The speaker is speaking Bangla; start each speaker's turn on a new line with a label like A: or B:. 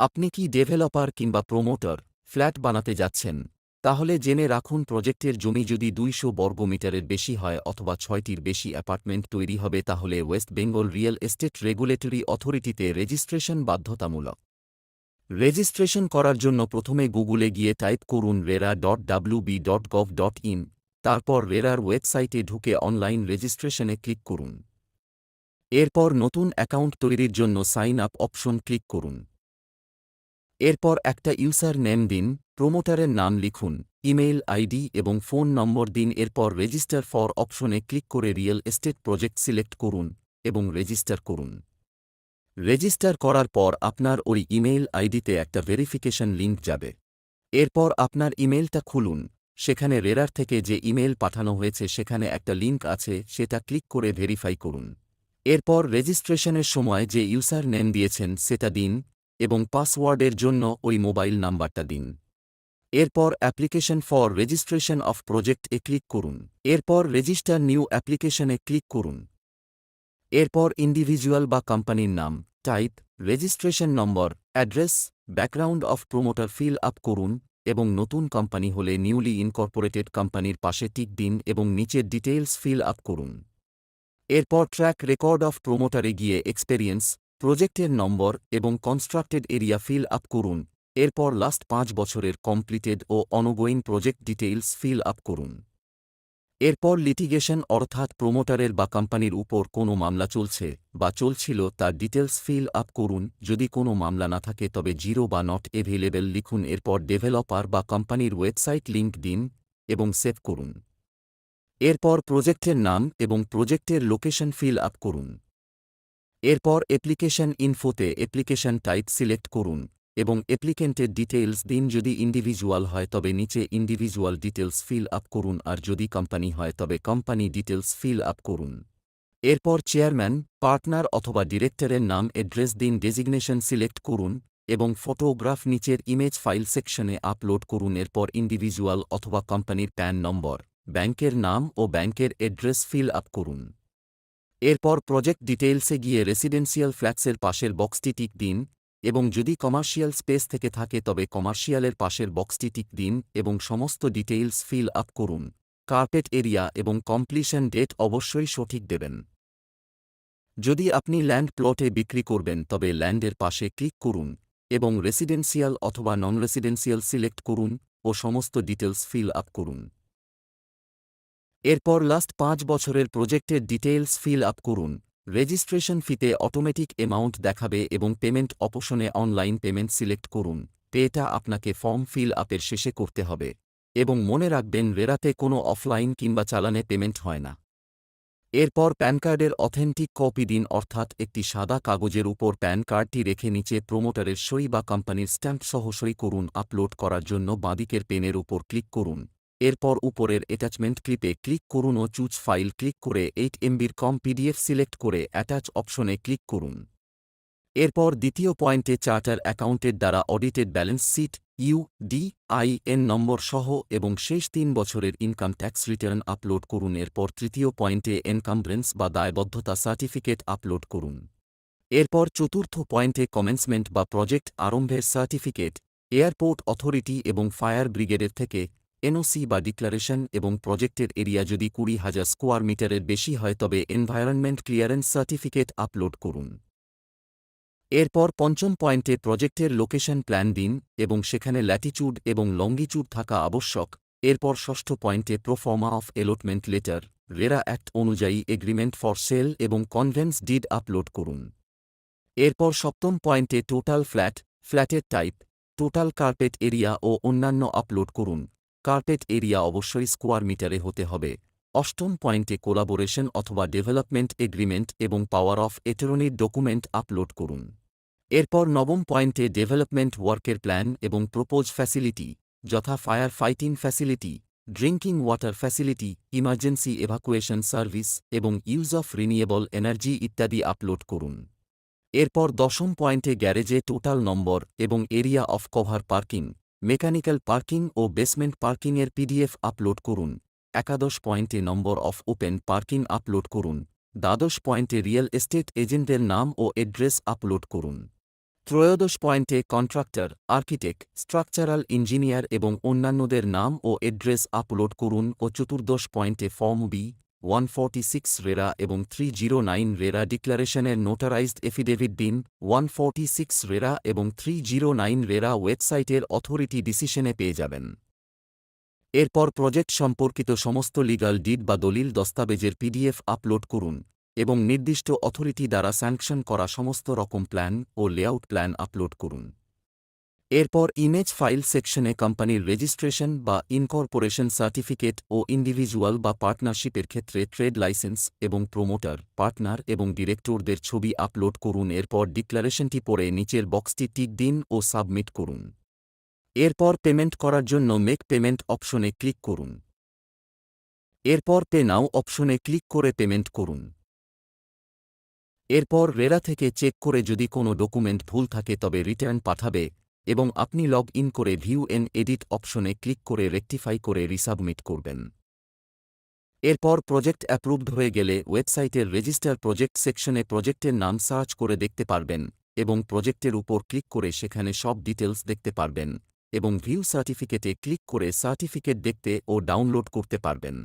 A: আপনি কি ডেভেলপার কিংবা প্রোমোটার, ফ্ল্যাট বানাতে যাচ্ছেন? তাহলে জেনে রাখুন প্রজেক্টের জমি যদি দুইশো বর্গমিটারের বেশি হয় অথবা ছয়টির বেশি অ্যাপার্টমেন্ট তৈরি হবে, তাহলে west bengal real estate regulatory অথরিটিতে registration বাধ্যতামূলক। রেজিস্ট্রেশন করার জন্য প্রথমে গুগলে গিয়ে টাইপ করুন RERA dot WB dot gov dot in তারপর রেরার ওয়েবসাইটে ঢুকে অনলাইন রেজিস্ট্রেশনে ক্লিক করুন। এরপর নতুন অ্যাকাউন্ট তৈরির জন্য সাইন আপ অপশন ক্লিক করুন। এরপর একটা ইউসার নেম দিন, প্রোমোটারের নাম লিখুন, ইমেইল আইডি এবং ফোন নম্বর দিন, এরপর রেজিস্টার ফর অপশনে ক্লিক করে রিয়েল এস্টেট প্রজেক্ট সিলেক্ট করুন এবং রেজিস্টার করুন। রেজিস্টার করার পর আপনার ওই ইমেইল আইডিতে একটা ভেরিফিকেশন লিঙ্ক যাবে। এরপর আপনার ইমেইলটা খুলুন, সেখানে রেরার থেকে যে ইমেইল পাঠানো হয়েছে সেখানে একটা লিঙ্ক আছে, সেটা ক্লিক করে ভেরিফাই করুন। এরপর রেজিস্ট্রেশনের সময় যে ইউসার নেম দিয়েছেন, সেটা দিন এবং পাসওয়ার্ডের জন্য ওই মোবাইল নাম্বারটা দিন। এরপর application for registration of project A click করুন। এরপর রেজিস্টার নিউ অ্যাপ্লিকেশনে ক্লিক করুন। এরপর ইন্ডিভিজুয়াল বা কোম্পানির নাম, type, registration number, address, background of promoter fill up করুন এবং নতুন কোম্পানি হলে নিউলি ইনকর্পোরেটেড কোম্পানির পাশে টিক দিন এবং নিচের ডিটেইলস ফিল আপ করুন। এরপর ট্র্যাক রেকর্ড অফ প্রোমোটারে গিয়ে এক্সপেরিয়েন্স প্রজেক্টের নম্বর এবং কনস্ট্রাক্টেড এরিয়া ফিল আপ করুন। এরপর লাস্ট পাঁচ বছরের কমপ্লিটেড ও ongoing project details fill up করুন। এরপর লিটিগেশন অর্থাৎ প্রোমোটারের বা কোম্পানির উপর কোনো মামলা চলছে বা চলছিল তার ডিটেলস ফিল আপ করুন। যদি কোনো মামলা না থাকে তবে জিরো বা নট এভেলেবেল লিখুন। এরপর ডেভেলপার বা কোম্পানির ওয়েবসাইট লিঙ্ক দিন এবং সেভ করুন। এরপর প্রজেক্টের নাম এবং প্রজেক্টের লোকেশন ফিল আপ করুন। এরপর অ্যাপ্লিকেশন ইনফোতে অ্যাপ্লিকেশন টাইপ সিলেক্ট করুন এবং অ্যাপ্লিকেন্টের ডিটেইলস দিন যদি ইন্ডিভিজুয়াল হয় তবে নিচে ইন্ডিভিজুয়াল ডিটেলস ফিল আপ করুন আর যদি কোম্পানি হয় তবে কোম্পানি ডিটেলস ফিল আপ করুন। এরপর চেয়ারম্যান, পার্টনার অথবা ডিরেক্টরের নাম, অ্যাড্রেস দিন, ডেজিগনেশন সিলেক্ট করুন এবং ফটোগ্রাফ নিচের ইমেজ ফাইল সেকশনে আপলোড করুন। এরপর ইন্ডিভিজুয়াল অথবা কোম্পানির প্যান নম্বর, ব্যাংকের নাম ও ব্যাংকের অ্যাড্রেস ফিল আপ করুন। এরপর প্রজেক্ট ডিটেইলসে গিয়ে রেসিডেন্সিয়াল ফ্ল্যাটসের পাশের বক্সটি টিক দিন, এবং যদি কমার্শিয়াল স্পেস থেকে থাকে তবে কমার্শিয়ালের পাশের বক্সটি টিক দিন এবং সমস্ত ডিটেইলস ফিল আপ করুন। কার্পেট এরিয়া এবং কমপ্লিশন ডেট অবশ্যই সঠিক দেবেন। যদি আপনি ল্যান্ড প্লটে বিক্রি করবেন তবে ল্যান্ডের পাশে ক্লিক করুন এবং রেসিডেন্সিয়াল অথবা নন রেসিডেন্সিয়াল সিলেক্ট করুন ও সমস্ত ডিটেলস ফিল আপ করুন। এরপর লাস্ট পাঁচ বছরের প্রজেক্টের ডিটেইলস ফিল আপ করুন। রেজিস্ট্রেশন ফিতে অটোমেটিক অ্যামাউন্ট দেখাবে এবং পেমেন্ট অপশনে অনলাইন পেমেন্ট সিলেক্ট করুন। পেটা আপনাকে ফর্ম ফিল আপের শেষে করতে হবে এবং মনে রাখবেন রেরাতে কোনো অফলাইন কিংবা চালানে পেমেন্ট হয় না। এরপর প্যান কার্ডের অথেন্টিক কপি দিন, অর্থাৎ একটি সাদা কাগজের উপর প্যান কার্ডটি রেখে নিচে প্রোমোটারের সই বা কোম্পানির স্ট্যাম্প সহ সই করুন। আপলোড করার জন্য বাঁদিকের পেনের উপর ক্লিক করুন। এরপর উপরের অ্যাটাচমেন্ট ক্লিপে ক্লিক করুন ও চুজ ফাইল ক্লিক করে এইট এমবির কম পিডিএফ সিলেক্ট করে অ্যাটাচ অপশনে ক্লিক করুন। এরপর দ্বিতীয় পয়েন্টে চার্টার অ্যাকাউন্টের দ্বারা audited balance sheet U D I N number সহ এবং শেষ তিন বছরের ইনকাম ট্যাক্স রিটার্ন আপলোড করুন। এরপর তৃতীয় পয়েন্টে এনকামব্রেন্স বা দায়বদ্ধতা সার্টিফিকেট আপলোড করুন। এরপর চতুর্থ পয়েন্টে কমেন্সমেন্ট বা প্রজেক্ট আরম্ভের সার্টিফিকেট এয়ারপোর্ট অথরিটি এবং ফায়ার ব্রিগেডের থেকে এনওসি বা ডিক্লারেশন এবং প্রজেক্টের এরিয়া যদি কুড়ি হাজার স্কোয়ার মিটারের বেশি হয়, তবে এনভায়রনমেন্ট ক্লিয়ারেন্স সার্টিফিকেট আপলোড করুন। এরপর পঞ্চম পয়েন্টে প্রজেক্টের লোকেশন প্ল্যান দিন এবং সেখানে ল্যাটিচুড এবং লঙ্গিচুড থাকা আবশ্যক। এরপর ষষ্ঠ পয়েন্টে proforma of allotment letter, RERA act অনুযায়ী এগ্রিমেন্ট ফর সেল এবং কনভেন্স ডিড আপলোড করুন। এরপর সপ্তম পয়েন্টে টোটাল ফ্ল্যাট, ফ্ল্যাটের টাইপ, টোটাল কার্পেট এরিয়া ও অন্যান্য আপলোড করুন। কার্পেট এরিয়া অবশ্যই স্কোয়ার মিটারে হতে হবে। অষ্টম পয়েন্টে কোলাবোরেশন অথবা ডেভেলপমেন্ট এগ্রিমেন্ট এবং পাওয়ার অফ এটরনির ডকুমেন্ট আপলোড করুন। এরপর নবম পয়েন্টে ডেভেলপমেন্ট ওয়ার্কের প্ল্যান এবং প্রপোজ ফ্যাসিলিটি, যথা fire fighting facility, drinking water facility, emergency evacuation service এবং ইউজ অফ রিনিয়েবল এনার্জি ইত্যাদি আপলোড করুন। এরপর দশম পয়েন্টে গ্যারেজে টোটাল নম্বর এবং area of cover parking mechanical parking O basement পার্কিংয়ের পিডিএফ আপলোড করুন। একাদশ পয়েন্টে number of open parking upload করুন। দ্বাদশ পয়েন্টে রিয়েল এস্টেট এজেন্টের নাম ও অ্যাড্রেস আপলোড করুন। ত্রয়োদশ পয়েন্টে কন্ট্রাক্টর, আর্কিটেক্ট, স্ট্রাকচারাল ইঞ্জিনিয়ার এবং অন্যান্যদের নাম ও এড্রেস আপলোড করুন ও চতুর্দশ পয়েন্টে form B one forty six RERA এবং থ্রি জিরো নাইন রেরা ডিক্লারেশনের নোটারাইজড এফিডেভিট দিন, ওয়ান ফর্টি সিক্স রেরা এবং থ্রি জিরো নাইন রেরা ওয়েবসাইটের অথরিটি ডিসিশনে পেয়ে যাবেন। এরপর প্রজেক্ট সম্পর্কিত সমস্ত লিগাল ডিড বা দলিল দস্তাবেজের পিডিএফ আপলোড করুন এবং নির্দিষ্ট অথরিটি দ্বারা স্যাংশন করা সমস্ত রকম প্ল্যান ও লেআউট প্ল্যান আপলোড করুন। এরপর ইমেজ ফাইল সেকশনে কোম্পানির রেজিস্ট্রেশন বা ইনকর্পোরেশন সার্টিফিকেট ও ইন্ডিভিজুয়াল বা পার্টনারশিপের ক্ষেত্রে ট্রেড লাইসেন্স এবং প্রোমোটার পার্টনার এবং ডিরেক্টরদের ছবি আপলোড করুন। এরপর ডিক্লারেশনটি পড়ে নিচের বক্সটি টিক দিন ও সাবমিট করুন। এরপর পেমেন্ট করার জন্য মেক পেমেন্ট অপশনে ক্লিক করুন। এরপর পে নাও অপশনে ক্লিক করে পেমেন্ট করুন। এরপর রেরা থেকে চেক করে যদি কোনো ডকুমেন্ট ভুল থাকে তবে রিটার্ন পাঠাবে। এবং আপনি লগ ইন করে ভিউ এন এডিট অপশনে ক্লিক করে রেকটিফাই করে রিসাবমিট করবেন। এরপর প্রজেক্ট অ্যাপ্রুভড হয়ে গেলে ওয়েবসাইটের রেজিস্টার প্রজেক্ট সেকশনে প্রজেক্টের নাম সার্চ করে দেখতে পারবেন এবং প্রজেক্টের উপর ক্লিক করে সেখানে সব ডিটেলস দেখতে পারবেন এবং ভিউ সার্টিফিকেটে ক্লিক করে সার্টিফিকেট দেখতে ও ডাউনলোড করতে পারবেন।